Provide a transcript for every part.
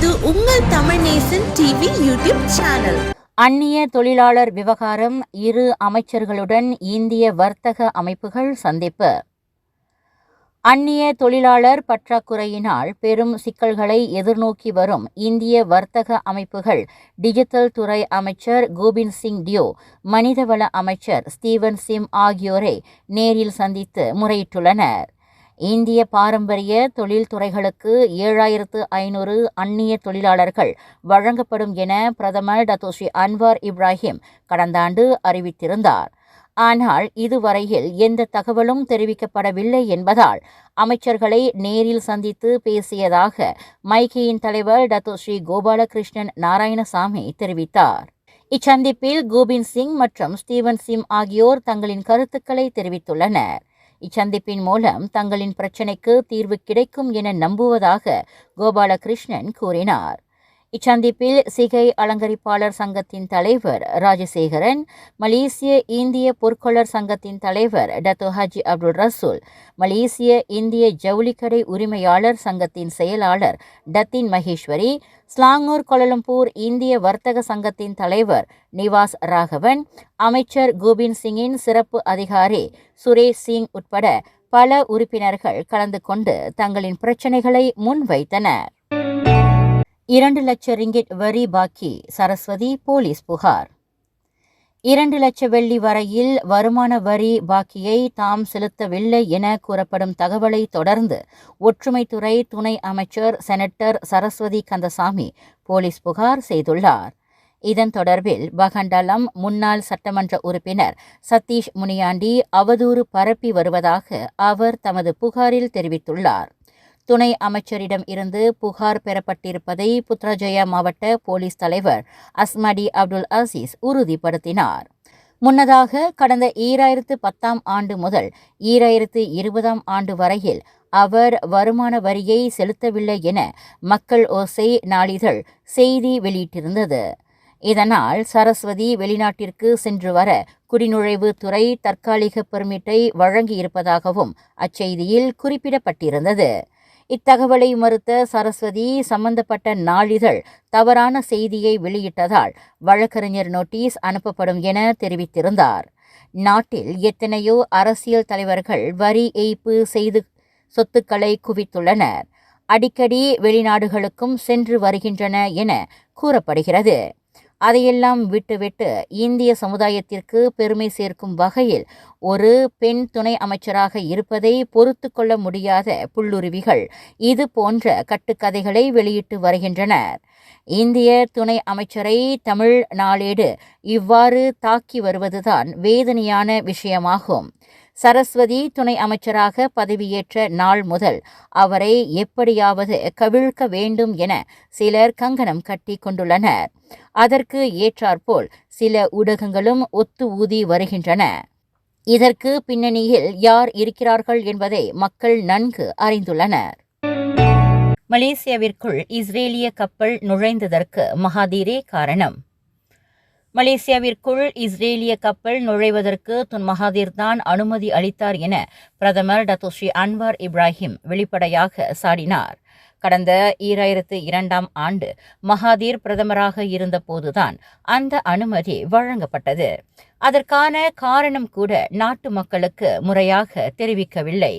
இது உங்கள் Tamil Nesan TV YouTube channel. அந்நிய தொழிலாளர் விவகாரம் இரு அமைச்சர்களுடன் இந்திய வர்த்தக அமைப்புகள் சந்திப்பு. அந்நிய தொழிலாளர் பற்றாக்குறையினால் பெரும் சிக்கல்களை எதிர்நோக்கி வரும் இந்திய வர்த்தக அமைப்புகள் டிஜிட்டல் துறை அமைச்சர் கோபிந்த் சிங் டியோ மனிதவள அமைச்சர் ஸ்டீவன் சிம் ஆகியோரை நேரில் சந்தித்து முறையிட்டுள்ளனர். இந்திய பாரம்பரிய தொழில்துறைகளுக்கு ஏழாயிரத்து ஐநூறு அந்நிய தொழிலாளர்கள் வழங்கப்படும் என பிரதமர் டத்தோஸ்ரீ அன்வார் இப்ராஹிம் கடந்த ஆண்டு அறிவித்திருந்தார். ஆனால் இதுவரையில் எந்த தகவலும் தெரிவிக்கப்படவில்லை என்பதால் அமைச்சர்களை நேரில் சந்தித்து பேசியதாக மைக்கியின் தலைவர் டத்தோஸ்ரீ கோபாலகிருஷ்ணன் நாராயணசாமி தெரிவித்தார். இச்சந்திப்பில் கோபிந்த் சிங் மற்றும் ஸ்டீவன் சிம் ஆகியோர் தங்களின் கருத்துக்களை தெரிவித்துள்ளனர். இச்சந்திப்பின் மூலம் தங்களின் பிரச்சினைக்கு தீர்வு கிடைக்கும் என நம்புவதாக கோபாலகிருஷ்ணன் கூறினார். இச்சந்திப்பில் சிகை அலங்கரிப்பாளர் சங்கத்தின் தலைவர் ராஜசேகரன் மலேசிய இந்திய பொற்கொள்ளர் சங்கத்தின் தலைவர் டத்து ஹஜி அப்துல் ரசூல் மலேசிய இந்திய ஜவுளிக்கடை உரிமையாளர் சங்கத்தின் செயலாளர் டத்தின் மகேஸ்வரி ஸ்லாங்கூர் கொலலம்பூர் இந்திய வர்த்தக சங்கத்தின் தலைவர் நிவாஸ் ராகவன் அமைச்சர் கோபிந்த் சிங்கின் சிறப்பு அதிகாரி சுரேஷ் சிங் உட்பட பல உறுப்பினர்கள் கலந்து கொண்டு தங்களின் பிரச்சினைகளை முன்வைத்தனர். இரண்டு லட்ச ரிங்கிட் வரி பாக்கி சரஸ்வதி போலீஸ் புகார். இரண்டு லட்ச வெள்ளி வரையில் வருமான வரி பாக்கியை தாம் செலுத்தவில்லை என கூறப்படும் தகவலை தொடர்ந்து ஒற்றுமைத்துறை துணை அமைச்சர் செனட்டர் சரஸ்வதி கந்தசாமி போலீஸ் புகார் செய்துள்ளார். இதன் தொடர்பில் பகண்டலம் முன்னாள் சட்டமன்ற உறுப்பினர் சதீஷ் முனியாண்டி அவதூறு பரப்பி வருவதாக அவர் தமது புகாரில் தெரிவித்துள்ளார். துணை அமைச்சரிடம் இருந்து புகார் பெறப்பட்டிருப்பதை புத்ராஜயா மாவட்ட போலீஸ் தலைவர் அஸ்மடி அப்துல் அசீஸ் உறுதிப்படுத்தினார். முன்னதாக கடந்த ஈராயிரத்து பத்தாம் ஆண்டு முதல் ஈராயிரத்து இருபதாம் ஆண்டு வரையில் அவர் வருமான வரியை செலுத்தவில்லை என மக்கள் ஓசை நாளிதழ் செய்தி வெளியிட்டிருந்தது. இதனால் சரஸ்வதி வெளிநாட்டிற்கு சென்று வர குடிநுழைவு துறை தற்காலிக பெர்மிட்டை வழங்கியிருப்பதாகவும் அச்செய்தியில் குறிப்பிடப்பட்டிருந்தது. இத்தகவலை மறுத்த சரஸ்வதி சம்பந்தப்பட்ட நாளிதழ் தவறான செய்தியை வெளியிட்டதால் வழக்கறிஞர் நோட்டீஸ் அனுப்பப்படும் என தெரிவித்திருந்தார். நாட்டில் எத்தனையோ அரசியல் தலைவர்கள் வரி ஏய்ப்பு செய்து சொத்துக்களை குவித்துள்ளனர். அடிக்கடி வெளிநாடுகளுக்கும் சென்று வருகின்றன என கூறப்படுகிறது. அதையெல்லாம் விட்டுவிட்டு இந்திய சமுதாயத்திற்கு பெருமை சேர்க்கும் வகையில் ஒரு பெண் துணை அமைச்சராக இருப்பதை பொறுத்து கொள்ள முடியாத புல்லுருவிகள் இது போன்ற கட்டுக்கதைகளை வெளியிட்டு வருகின்றனர் இந்திய துணை அமைச்சரை தமிழ் நாளேடு இவ்வாறு தாக்கி வருவதுதான் வேதனையான விஷயமாகும். சரஸ்வதி துணை அமைச்சராக பதவியேற்ற நாள் முதல் அவரை எப்படியாவது கவிழ்க்க வேண்டும் என சிலர் கங்கணம் கட்டி கொண்டுள்ளனர். அதற்கு ஏற்றாற்போல் சில ஊடகங்களும் ஒத்து ஊதி வருகின்றன. இதற்கு பின்னணியில் யார் இருக்கிறார்கள் என்பதை மக்கள் நன்கு அறிந்துள்ளனர். மலேசியாவிற்குள் இஸ்ரேலிய கப்பல் நுழைந்ததற்கு மகாதீரே காரணம். மலேசியாவிற்குள் இஸ்ரேலிய கப்பல் நுழைவதற்கு துன் மகாதீர் தான் அனுமதி அளித்தார் என பிரதமர் டத்தோஸ்ரீ அன்வார் இப்ராஹிம் வெளிப்படையாக சாடினார். கடந்த ஈராயிரத்து இரண்டாம் ஆண்டு மகாதீர் பிரதமராக இருந்தபோதுதான் அந்த அனுமதி வழங்கப்பட்டது. அதற்கான காரணம் கூட நாட்டு மக்களுக்கு முறையாக தெரிவிக்கவில்லை.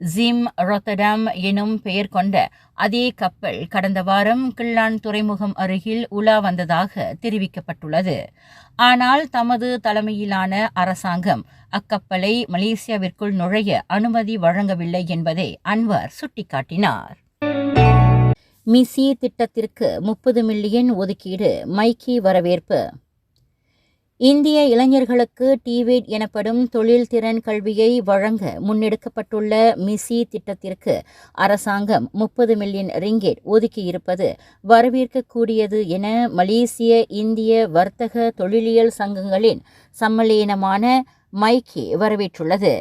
ஜிம் ரொத்தடாம் எனும் பெயர் கொண்ட அதே கப்பல் கடந்த வாரம் கிள்ளான் துறைமுகம் அருகில் உலா வந்ததாக தெரிவிக்கப்பட்டுள்ளது. ஆனால் தமது தலைமையிலான அரசாங்கம் அக்கப்பலை மலேசியாவிற்குள் நுழைய அனுமதி வழங்கவில்லை என்பதை அன்வர் சுட்டிக்காட்டினார். மிசி திட்டத்திற்கு முப்பது மில்லியன் ஒதுக்கீடு மைக்கி வரவேற்பு இந்திய இளைஞர்களுக்கு டிவேட் எனப்படும் தொழில் திறன் கல்வியை வழங்க முன்னெடுக்கப்பட்டுள்ள மிசி திட்டத்திற்கு அரசாங்கம் முப்பது மில்லியன் ரிங்கெட் ஒதுக்கியிருப்பது வரவேற்கக்கூடியது என மலேசிய இந்திய வர்த்தக தொழிலியல் சங்கங்களின் சம்மேளனமான மைக்கி வரவேற்றுள்ளது.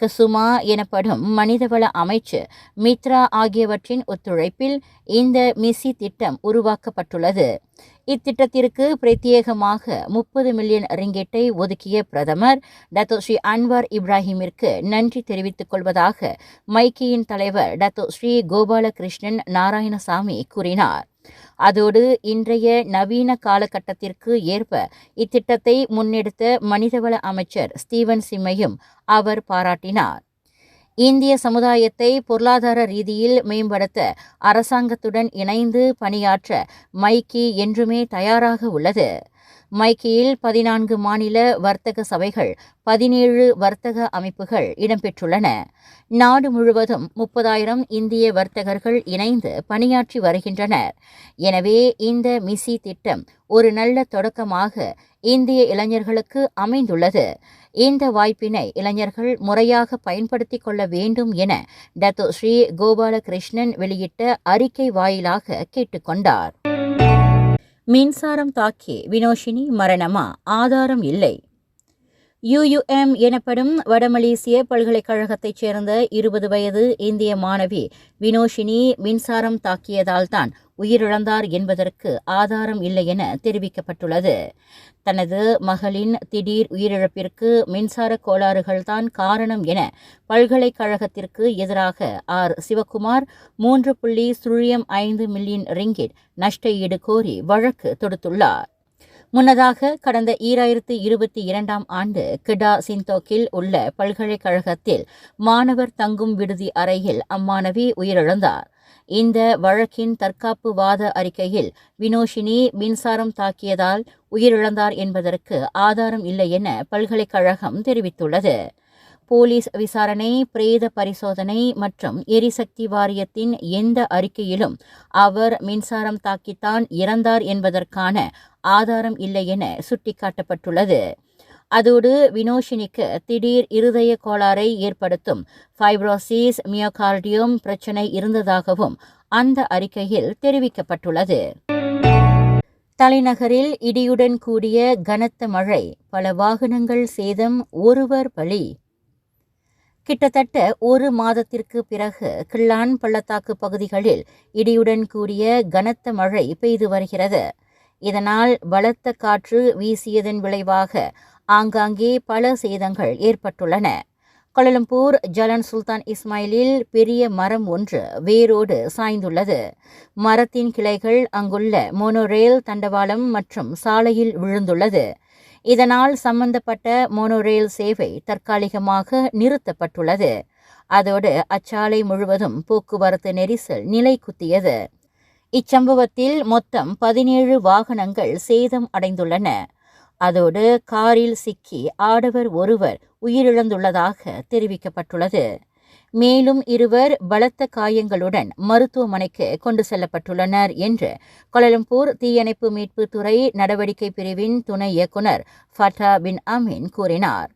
கசுமா எனப்படும் மனிதவள அமைச்சு மித்ரா ஆகியவற்றின் ஒத்துழைப்பில் இந்த மிசி திட்டம் உருவாக்கப்பட்டுள்ளது. இத்திட்டத்திற்கு பிரத்யேகமாக முப்பது மில்லியன் ரிங்கெட்டை ஒதுக்கிய பிரதமர் டத்தோ ஸ்ரீ அன்வார் இப்ராஹிமிற்கு நன்றி தெரிவித்துக் கொள்வதாக மைக்கியின் தலைவர் டத்தோ ஸ்ரீ கோபாலகிருஷ்ணன் நாராயணசாமி கூறினார். அதோடு இன்றைய நவீன காலகட்டத்திற்கு ஏற்ப இத்திட்டத்தை முன்னெடுத்த மனிதவள அமைச்சர் ஸ்டீவன் சிம்மையும் அவர் பாராட்டினார். இந்திய சமுதாயத்தை பொருளாதார ரீதியில் மேம்படுத்த அரசாங்கத்துடன் இணைந்து பணியாற்ற மைக்கி என்றுமே தயாராக உள்ளது. மைக்கியில் பதினான்கு மாநில வர்த்தக சபைகள் பதினேழு வர்த்தக அமைப்புகள் இடம்பெற்றுள்ளன. நாடு முழுவதும் முப்பதாயிரம் இந்திய வர்த்தகர்கள் இணைந்து பணியாற்றி வருகின்றனர். எனவே இந்த மிசி திட்டம் ஒரு நல்ல தொடக்கமாக இந்திய இளைஞர்களுக்கு அமைந்துள்ளது. இந்த வாய்ப்பினை இளைஞர்கள் முறையாக பயன்படுத்திக் கொள்ள வேண்டும் என டத்தோ ஸ்ரீ கோபாலகிருஷ்ணன் வெளியிட்ட அறிக்கை வாயிலாக கேட்டுக்கொண்டார் மின்சாரம் தாக்கி வினோஷினி மரணமா? ஆதாரம் இல்லை. யுயுஎம் எனப்படும் வடமலேசிய பல்கலைக்கழகத்தைச் சேர்ந்த இருபது வயது இந்திய மாணவி வினோஷினி மின்சாரம் தாக்கியதால் தான் உயிரிழந்தார் என்பதற்கு ஆதாரம் இல்லை என தெரிவிக்கப்பட்டுள்ளது. தனது மகளின் திடீர் உயிரிழப்பிற்கு மின்சார கோளாறுகள்தான் காரணம் என பல்கலைக்கழகத்திற்கு எதிராக ஆர். சிவக்குமார் மூன்று புள்ளி சுழியம் ஐந்து மில்லியன் ரிங்கிட் நஷ்ட ஈடு கோரி வழக்கு தொடுத்துள்ளார். முன்னதாக கடந்த ஈராயிரத்து இருபத்தி இரண்டாம் ஆண்டு கிடா சிந்தோக்கில் உள்ள பல்கலைக்கழகத்தில் மாணவர் தங்கும் விடுதி அறையில் அம்மாணவி உயிரிழந்தார். இந்த வழக்கின் தற்காப்பு வாத அறிக்கையில் வினோஷினி மின்சாரம் தாக்கியதால் உயிரிழந்தார் என்பதற்கு ஆதாரம் இல்லை என பல்கலைக்கழகம் தெரிவித்துள்ளது. போலீஸ் விசாரணை பிரேத பரிசோதனை மற்றும் எரிசக்தி வாரியத்தின் எந்த அறிக்கையிலும் அவர் மின்சாரம் தாக்கித்தான் இறந்தார் என்பதற்கான ஆதாரம் இல்லை என சுட்டிக்காட்டப்பட்டுள்ளது. அதோடு வினோஷினிக்கு திடீர் இருதய கோளாறை ஏற்படுத்தும் ஃபைப்ரோசிஸ் மியோகார்டியம் பிரச்சினை இருந்ததாகவும் அந்த அறிக்கையில் தெரிவிக்கப்பட்டுள்ளது. தலைநகரில் இடியுடன் கூடிய கனத்த மழை பல வாகனங்கள் சேதம் ஒருவர் பலி. கிட்டத்தட்ட ஒரு மாதத்திற்கு பிறகு கிள்ளான் பள்ளத்தாக்கு பகுதிகளில் இடியுடன் கூடிய கனத்த மழை பெய்து வருகிறது. இதனால் பலத்த காற்று வீசியதன் விளைவாக ஆங்காங்கே பல சேதங்கள் ஏற்பட்டுள்ளன. கொலம்பூர் ஜலன் சுல்தான் இஸ்மாயிலில் பெரிய மரம் ஒன்று வேரோடு சாய்ந்துள்ளது. மரத்தின் கிளைகள் அங்குள்ள மோனோரேல் தண்டவாளம் மற்றும் சாலையில் விழுந்துள்ளது. இதனால் சம்பந்தப்பட்ட மோனோரயில் சேவை தற்காலிகமாக நிறுத்தப்பட்டுள்ளது. அதோடு அச்சாலை முழுவதும் போக்குவரத்து நெரிசல் நிலை குத்தியது. இச்சம்பவத்தில் மொத்தம் பதினேழு வாகனங்கள் சேதம் அடைந்துள்ளன. அதோடு காரில் சிக்கி ஆடவர் ஒருவர் உயிரிழந்துள்ளதாக தெரிவிக்கப்பட்டுள்ளது. மேலும் இருவர் பலத்த காயங்களுடன் மருத்துவமனைக்கு கொண்டு செல்லப்பட்டுள்ளனர் என்று கொலலம்பூர் தீயணைப்பு மீட்பு துறை நடவடிக்கை பிரிவின் துணை இயக்குநர் ஃபட்டா பின் அமீன் கூறினார்.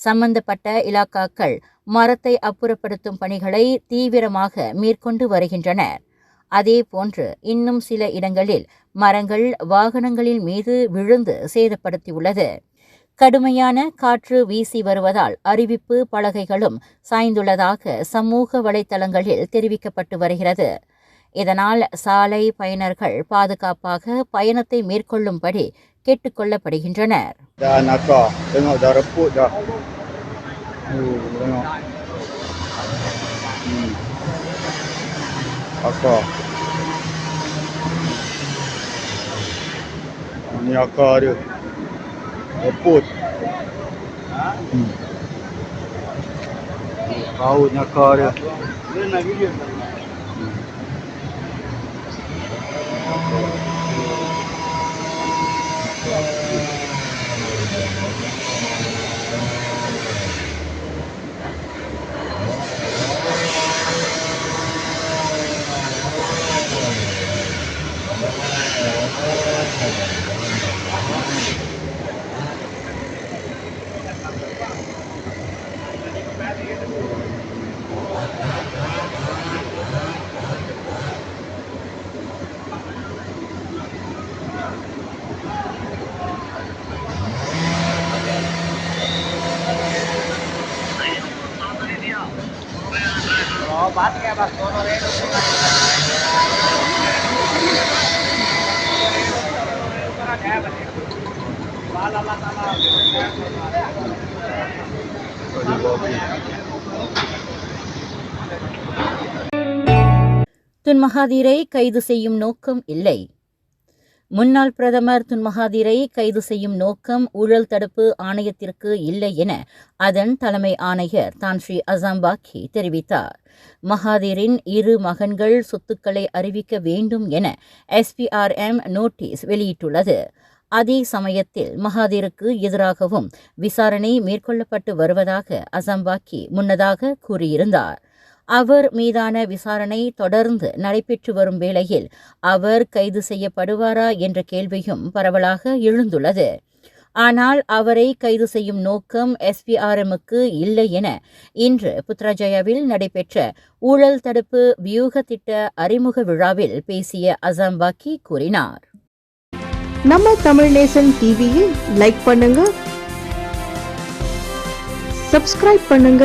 சம்பந்தப்பட்ட இலாக்காக்கள் மரத்தை அப்புறப்படுத்தும் பணிகளை தீவிரமாக மேற்கொண்டு வருகின்றனர். அதேபோன்று இன்னும் சில இடங்களில் மரங்கள் வாகனங்களின் மீது விழுந்து சேதப்படுத்தியுள்ளது. கடுமையான காற்று வீசி வருவதால் அறிவிப்பு பலகைகளும் சாய்ந்துள்ளதாக சமூக வலைதளங்களில் தெரிவிக்கப்பட்டு வருகிறது. இதனால் சாலை பயனர்கள் பாதுகாப்பாக பயணத்தை மேற்கொள்ளும்படி கேட்டுக்கொள்ளப்படுகின்றனர் hmm. hmm. hmm. Ni akar dia. Reput. Hmm. Kaut akar dia. Dia nak video. பாத்துக்கேப்பா போனதே கைது செய்யும் நோக்கம் இல்லை. முன்னாள் பிரதமர் துன்மகாதீரை கைது செய்யும் நோக்கம் ஊழல் தடுப்பு ஆணையத்திற்கு இல்லை என அதன் தலைமை ஆணையர் தான் ஸ்ரீ அசாம்பாக்கி தெரிவித்தார். மகாதீரின் இரு மகன்கள் சொத்துக்களை அறிவிக்க வேண்டும் என எஸ்பிஆர்எம் நோட்டீஸ் வெளியிட்டுள்ளது. அதே சமயத்தில் மகாதீருக்கு எதிராகவும் விசாரணை மேற்கொள்ளப்பட்டு வருவதாக அசம்பாக்கி முன்னதாக கூறியிருந்தார். அவர் மீதான விசாரணை தொடர்ந்து நடைபெற்று வரும் வேளையில் அவர் கைது செய்யப்படுவாரா என்ற கேள்வியும் பரவலாக எழுந்துள்ளது. ஆனால் அவரை கைது செய்யும் நோக்கம் எஸ்பிஆர்எம்முக்கு இல்லை என இன்று புத்ராஜயாவில் நடைபெற்ற ஊழல் தடுப்பு வியூக திட்ட அறிமுக விழாவில் பேசிய அசாம்பாக்கி கூறினார். நம்ம தமிழ் நேசன் டிவியை லைக் பண்ணுங்க சப்ஸ்கிரைப் பண்ணுங்க.